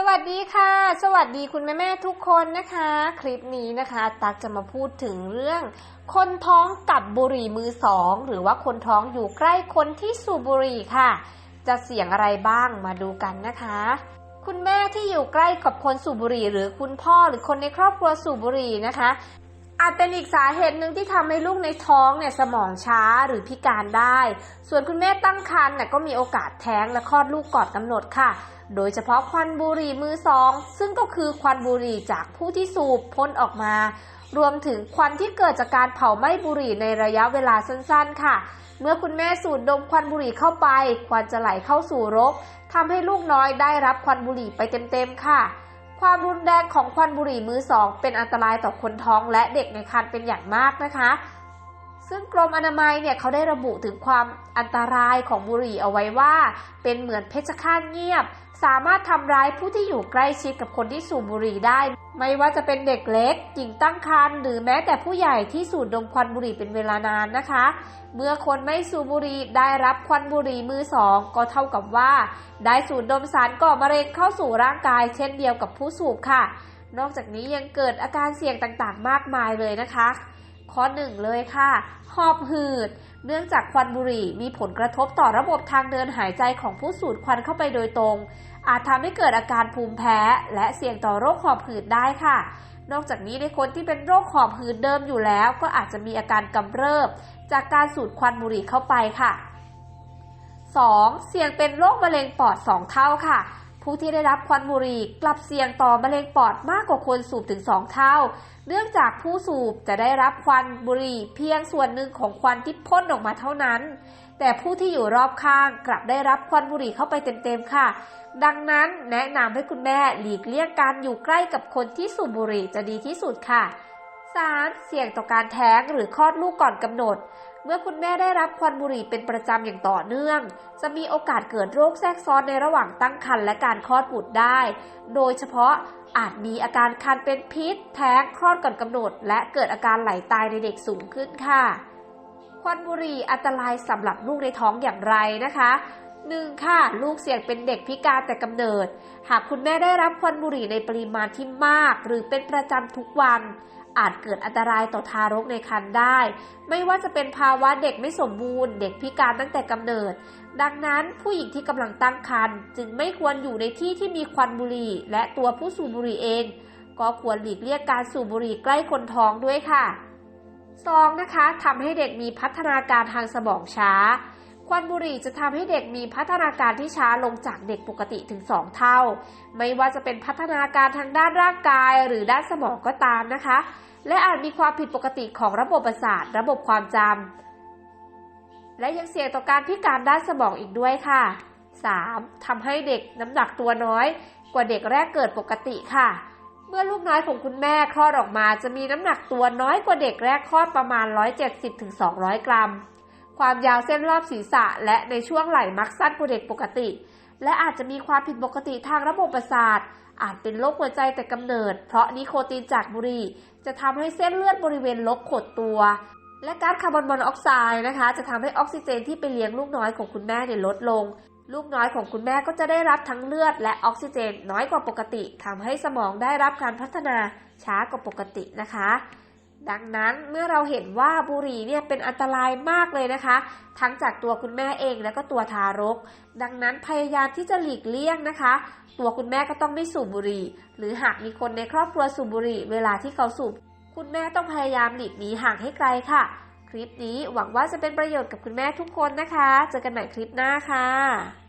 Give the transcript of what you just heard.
สวัสดีค่ะ สวัสดีคุณแม่แม่ทุกคนนะคะ คลิปนี้นะคะตักจะมาพูดถึงเรื่อง คนท้องกับบุหรี่มือสองหรือว่าคนท้องอยู่ใกล้คนที่สูบบุหรี่ค่ะ จะเสี่ยงอะไรบ้างมาดูกันนะคะ คุณแม่ที่อยู่ใกล้กับคนสูบบุหรี่ หรือคุณพ่อหรือคนในครอบครัวสูบบุหรี่นะคะ อาจเป็นอีกสาเหตุหนึ่งที่ทำให้ลูกในท้องเนี่ยสมองช้าหรือพิการได้ ส่วนคุณแม่ตั้งครรภ์น่ยก็มีโอกาสแท้งและคลอดลูกก่อนกำหนดค่ะ โดยเฉพาะควันบุหรี่มือสอง ซึ่งก็คือควันบุหรี่จากผู้ที่สูบพ่นออกมา รวมถึงควันที่เกิดจากการเผาไหม้บุหรี่ในระยะเวลาสั้นๆ ค่ะ เมื่อคุณแม่สูดดมควันบุหรี่เข้าไป ควันจะไหลเข้าสู่รกทำให้ลูกน้อยได้รับควันบุหรี่ไปเต็มๆค่ะ ความรุนแรงของควันบุหรี่มือสองเป็นอันตรายต่อคนท้องและเด็กในครรภ์เป็นอย่างมากนะคะ ซึ่งกรมอนามัยเนี่ยเขาได้ระบุถึงความอันตรายของบุหรี่เอาไว้ว่า เป็นเหมือนเพชฌฆาตเงียบ สามารถทำร้ายผู้ที่อยู่ใกล้ชิดกับคนที่สูบบุหรี่ได้ ไม่ว่าจะเป็นเด็กเล็กหญิงตั้งครรภ์หรือแม้แต่ผู้ใหญ่ที่สูดดมควันบุหรี่เป็นเวลานานนะคะ เมื่อคนไม่สูบบุหรี่ได้รับควันบุหรี่มือสองก็เท่ากับว่า ได้สูดดมสารก่อมะเร็งเข้าสู่ร่างกาย เช่นเดียวกับผู้สูบค่ะ นอกจากนี้ยังเกิดอาการเสี่ยงต่างๆ มากมายเลยนะคะ ข้อหนึ่งเลยค่ะหอบหืด เนื่องจากควันบุหรี่มีผลกระทบต่อระบบทางเดินหายใจของผู้สูดควันเข้าไปโดยตรง อาจทำให้เกิดอาการภูมิแพ้ และเสี่ยงต่อโรคหอบหืดได้ค่ะ นอกจากนี้ในคนที่เป็นโรคหอบหืดเดิมอยู่แล้ว ก็อาจจะมีอาการกำเริบ จากการสูดควันบุหรี่เข้าไปค่ะ 2. เสี่ยงเป็นโรคมะเร็งปอด 2 เท่าค่ะ ผู้ที่ได้รับควันบุหรี่กลับเสี่ยงต่อมะเร็งปอดมากกว่าคนสูบถึง 2 เท่า เนื่องจากผู้สูบจะได้รับควันบุหรี่เพียงส่วนหนึ่งของควันที่พ่นออกมาเท่านั้น แต่ผู้ที่อยู่รอบข้างกลับได้รับควันบุหรี่เข้าไปเต็มๆค่ะ ดังนั้นแนะนำให้คุณแม่หลีกเลี่ยงการอยู่ใกล้กับคนที่สูบบุหรี่จะดีที่สุดค่ะ 3. เสี่ยงต่อการแท้งหรือคลอดลูกก่อนกำหนด เมื่อคุณแม่ได้รับควันบุหรี่เป็นประจำอย่างต่อเนื่อง จะมีโอกาสเกิดโรคแทรกซ้อนในระหว่างตั้งครรภ์และการคลอดบุตรได้ โดยเฉพาะอาจมีอาการคันเป็นพิษ แท้งคลอดก่อนกำหนด และเกิดอาการไหลตายในเด็กสูงขึ้นค่ะ ควันบุหรี่อันตรายสำหรับลูกในท้องอย่างไรนะคะ 1. ค่ะ ลูกเสี่ยงเป็นเด็กพิการแต่กำเนิด หากคุณแม่ได้รับควันบุหรี่ในปริมาณที่มาก หรือเป็นประจำทุกวันอาจเกิดอันตรายต่อทารกในครรภ์ได้ ไม่ว่าจะเป็นภาวะเด็กไม่สมบูรณ์ เด็กพิการตั้งแต่กำเนิด ดังนั้นผู้หญิงที่กำลังตั้งครรภ์จึงไม่ควรอยู่ในที่ที่มีควันบุหรี่ และตัวผู้สูบบุหรี่เอง ก็ควรหลีกเลี่ยงการสูบบุหรี่ใกล้คนท้องด้วยค่ะ 2. นะคะทำให้เด็กมีพัฒนาการทางสมองช้า ควันบุหรี่จะทำให้เด็กมีพัฒนาการที่ช้าลงจากเด็กปกติถึง 2 เท่า ไม่ว่าจะเป็นพัฒนาการทางด้านร่างกายหรือด้านสมองก็ตามนะคะ และอาจมีความผิดปกติของระบบประสาท ระบบความจำและยังเสี่ยงต่อการพิการด้านสมองอีกด้วยค่ะ 3. ทำให้เด็กน้ำหนักตัวน้อย กว่าเด็กแรกเกิดปกติค่ะ เมื่อลูกน้อยของคุณแม่คลอดออกมา จะมีน้ำหนักตัวน้อยกว่าเด็กแรกคลอดประมาณ 170-200 กรัม ความยาวเส้นรอบศีรษะ และในช่วงไหล่มักสั้นกว่าเด็กปกติ และอาจจะมีความผิดปกติทางระบบประสาท อาจเป็นโรคหัวใจแต่กำเนิด เพราะนิโคตินจากบุหรี่จะทำให้เส้นเลือดบริเวณลกขดตัว และก๊าซคาร์บอนมอนอกไซด์นะคะ จะทำให้ออกซิเจนที่ไปเลี้ยงลูกน้อยของคุณแม่เนี่ยลดลง ลูกน้อยของคุณแม่ก็จะได้รับทั้งเลือด และออกซิเจนน้อยกว่าปกติทำให้สมองได้รับการพัฒนาช้ากว่าปกตินะคะ ดังนั้นเมื่อเราเห็นว่าบุหรี่เนี่ยเป็นอันตรายมากเลยนะคะ ทั้งจากตัวคุณแม่เองและก็ตัวทารก ดังนั้นพยายามที่จะหลีกเลี่ยงนะคะ ตัวคุณแม่ก็ต้องไม่สูบบุหรี่ หรือหากมีคนในครอบครัวสูบบุหรี่ เวลาที่เขาสูบคุณแม่ต้องพยายามหลีกหนีห่างให้ไกลค่ะ คลิปนี้หวังว่าจะเป็นประโยชน์กับคุณแม่ทุกคนนะคะ เจอกันใหม่คลิปหน้าค่ะ